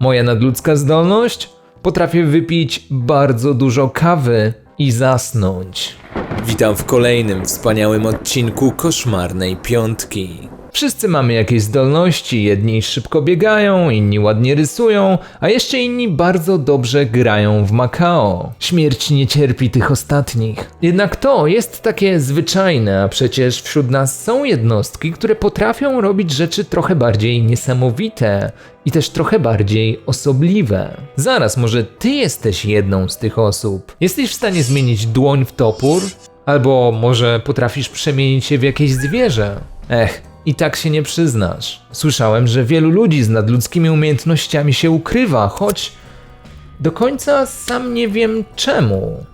Moja nadludzka zdolność? Potrafię wypić bardzo dużo kawy i zasnąć. Witam w kolejnym wspaniałym odcinku Koszmarnej Piątki. Wszyscy mamy jakieś zdolności, jedni szybko biegają, inni ładnie rysują, a jeszcze inni bardzo dobrze grają w Makao. Śmierć nie cierpi tych ostatnich. Jednak to jest takie zwyczajne, a przecież wśród nas są jednostki, które potrafią robić rzeczy trochę bardziej niesamowite i też trochę bardziej osobliwe. Zaraz, może ty jesteś jedną z tych osób. Jesteś w stanie zmienić dłoń w topór? Albo może potrafisz przemienić się w jakieś zwierzę? Ech, i tak się nie przyznasz. Słyszałem, że wielu ludzi z nadludzkimi umiejętnościami się ukrywa, choć do końca sam nie wiem czemu.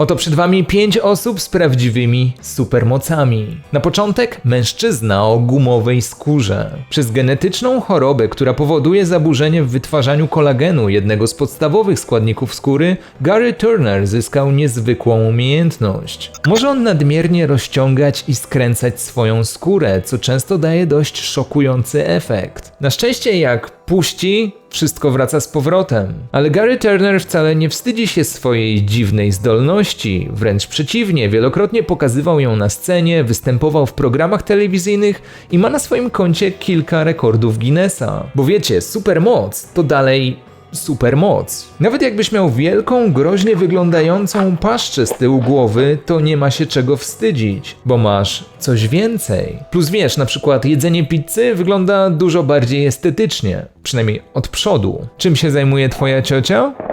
Oto przed wami pięć osób z prawdziwymi supermocami. Na początek mężczyzna o gumowej skórze. Przez genetyczną chorobę, która powoduje zaburzenie w wytwarzaniu kolagenu, jednego z podstawowych składników skóry, Gary Turner zyskał niezwykłą umiejętność. Może on nadmiernie rozciągać i skręcać swoją skórę, co często daje dość szokujący efekt. Na szczęście jak puści, wszystko wraca z powrotem. Ale Gary Turner wcale nie wstydzi się swojej dziwnej zdolności, wręcz przeciwnie, wielokrotnie pokazywał ją na scenie, występował w programach telewizyjnych i ma na swoim koncie kilka rekordów Guinnessa. Bo wiecie, supermoc to dalej supermoc. Nawet jakbyś miał wielką, groźnie wyglądającą paszczę z tyłu głowy, to nie ma się czego wstydzić, bo masz coś więcej. Plus wiesz, na przykład jedzenie pizzy wygląda dużo bardziej estetycznie, przynajmniej od przodu. Czym się zajmuje twoja ciocia?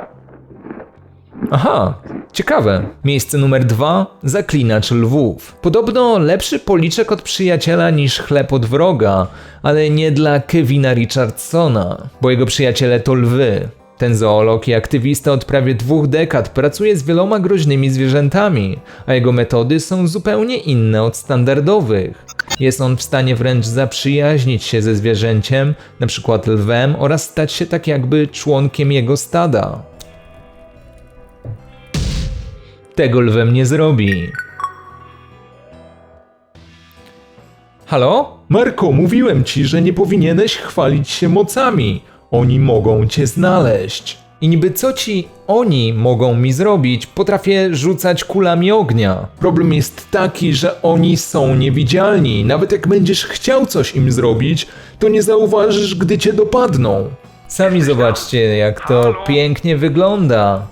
Aha, ciekawe. Miejsce numer dwa: Zaklinacz lwów. Podobno lepszy policzek od przyjaciela niż chleb od wroga, ale nie dla Kevina Richardsona, bo jego przyjaciele to lwy. Ten zoolog i aktywista od prawie dwóch dekad pracuje z wieloma groźnymi zwierzętami, a jego metody są zupełnie inne od standardowych. Jest on w stanie wręcz zaprzyjaźnić się ze zwierzęciem, przykład lwem, oraz stać się tak jakby członkiem jego stada. Tego lwem nie zrobi. Halo? Marko, mówiłem ci, że nie powinieneś chwalić się mocami. Oni mogą cię znaleźć. I niby co ci oni mogą mi zrobić? Potrafię rzucać kulami ognia. Problem jest taki, że oni są niewidzialni. Nawet jak będziesz chciał coś im zrobić, to nie zauważysz, gdy cię dopadną. Sami zobaczcie, jak to pięknie wygląda.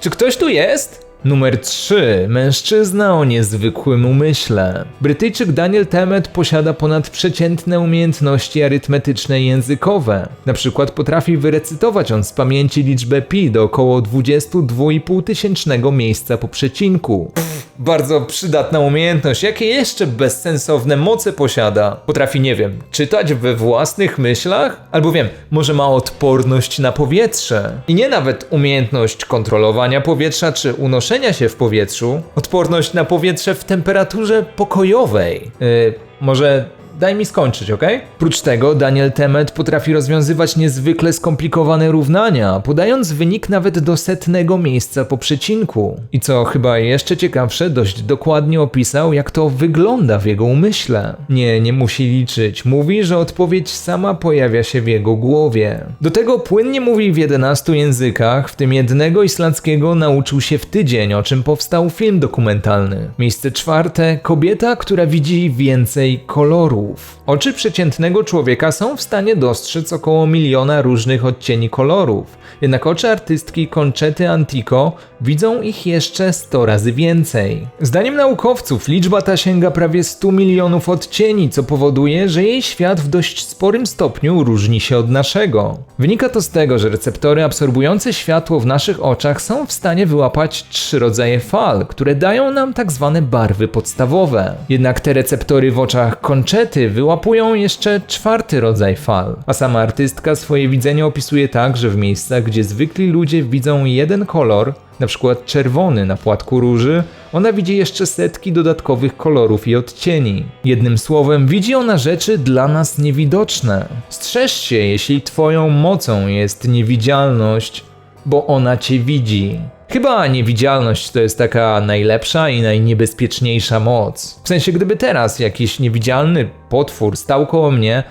Czy ktoś tu jest? Numer 3. Mężczyzna o niezwykłym umyśle. Brytyjczyk Daniel Temmet posiada ponadprzeciętne umiejętności arytmetyczne i językowe. Na przykład potrafi wyrecytować on z pamięci liczbę pi do około 22,5 tysięcznego miejsca po przecinku. Bardzo przydatna umiejętność. Jakie jeszcze bezsensowne moce posiada? Potrafi, nie wiem, czytać we własnych myślach? Albo wiem, może ma odporność na powietrze. I nie nawet umiejętność kontrolowania powietrza czy unoszenia się w powietrzu. Odporność na powietrze w temperaturze pokojowej. Yy, może Daj mi skończyć, ok? Prócz tego Daniel Temmet potrafi rozwiązywać niezwykle skomplikowane równania, podając wynik nawet do setnego miejsca po przecinku. I co chyba jeszcze ciekawsze, dość dokładnie opisał, jak to wygląda w jego umyśle. Nie, nie musi liczyć. Mówi, że odpowiedź sama pojawia się w jego głowie. Do tego płynnie mówi w 11 językach, w tym jednego islandzkiego nauczył się w tydzień, o czym powstał film dokumentalny. Miejsce czwarte, kobieta, która widzi więcej kolorów. Oczy przeciętnego człowieka są w stanie dostrzec około miliona różnych odcieni kolorów, jednak oczy artystki Conchety Antico widzą ich jeszcze 100 razy więcej. Zdaniem naukowców liczba ta sięga prawie 100 milionów odcieni, co powoduje, że jej świat w dość sporym stopniu różni się od naszego. Wynika to z tego, że receptory absorbujące światło w naszych oczach są w stanie wyłapać trzy rodzaje fal, które dają nam tak zwane barwy podstawowe. Jednak te receptory w oczach Conchety wyłapują jeszcze czwarty rodzaj fal, a sama artystka swoje widzenie opisuje tak, że w miejscach, gdzie zwykli ludzie widzą jeden kolor, na przykład czerwony na płatku róży, ona widzi jeszcze setki dodatkowych kolorów i odcieni. Jednym słowem, widzi ona rzeczy dla nas niewidoczne. Strzeż się, jeśli twoją mocą jest niewidzialność, bo ona cię widzi. Chyba niewidzialność to jest taka najlepsza i najniebezpieczniejsza moc. W sensie, gdyby teraz jakiś niewidzialny potwór stał koło mnie,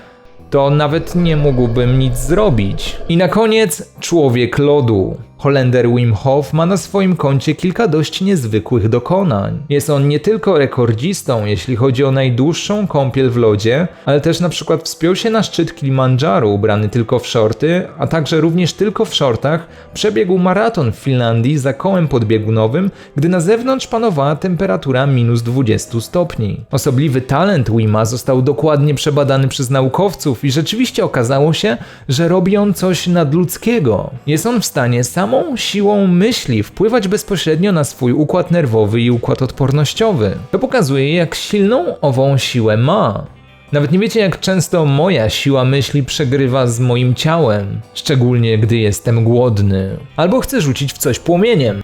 to nawet nie mógłbym nic zrobić. I na koniec człowiek lodu. Holender Wim Hof ma na swoim koncie kilka dość niezwykłych dokonań. Jest on nie tylko rekordzistą, jeśli chodzi o najdłuższą kąpiel w lodzie, ale też na przykład wspiął się na szczyt Kilimandżaru ubrany tylko w shorty, a także również tylko w shortach przebiegł maraton w Finlandii za kołem podbiegunowym, gdy na zewnątrz panowała temperatura minus 20 stopni. Osobliwy talent Wima został dokładnie przebadany przez naukowców i rzeczywiście okazało się, że robi on coś nadludzkiego. Jest on w stanie samą siłą myśli wpływać bezpośrednio na swój układ nerwowy i układ odpornościowy. To pokazuje, jak silną ową siłę ma. Nawet nie wiecie, jak często moja siła myśli przegrywa z moim ciałem, szczególnie gdy jestem głodny, albo chcę rzucić w coś płomieniem.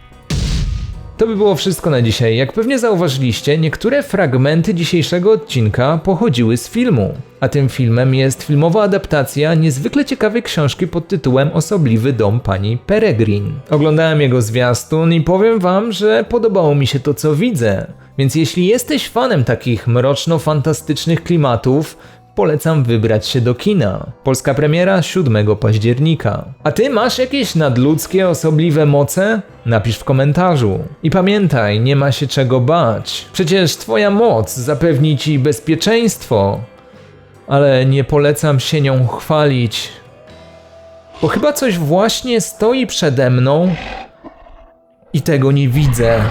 To by było wszystko na dzisiaj. Jak pewnie zauważyliście, niektóre fragmenty dzisiejszego odcinka pochodziły z filmu. A tym filmem jest filmowa adaptacja niezwykle ciekawej książki pod tytułem Osobliwy dom pani Peregrin. Oglądałem jego zwiastun i powiem wam, że podobało mi się to co widzę. Więc jeśli jesteś fanem takich mroczno-fantastycznych klimatów, polecam wybrać się do kina. Polska premiera 7 października. A ty masz jakieś nadludzkie, osobliwe moce? Napisz w komentarzu. I pamiętaj, nie ma się czego bać. Przecież twoja moc zapewni ci bezpieczeństwo. Ale nie polecam się nią chwalić. Bo chyba coś właśnie stoi przede mną i tego nie widzę.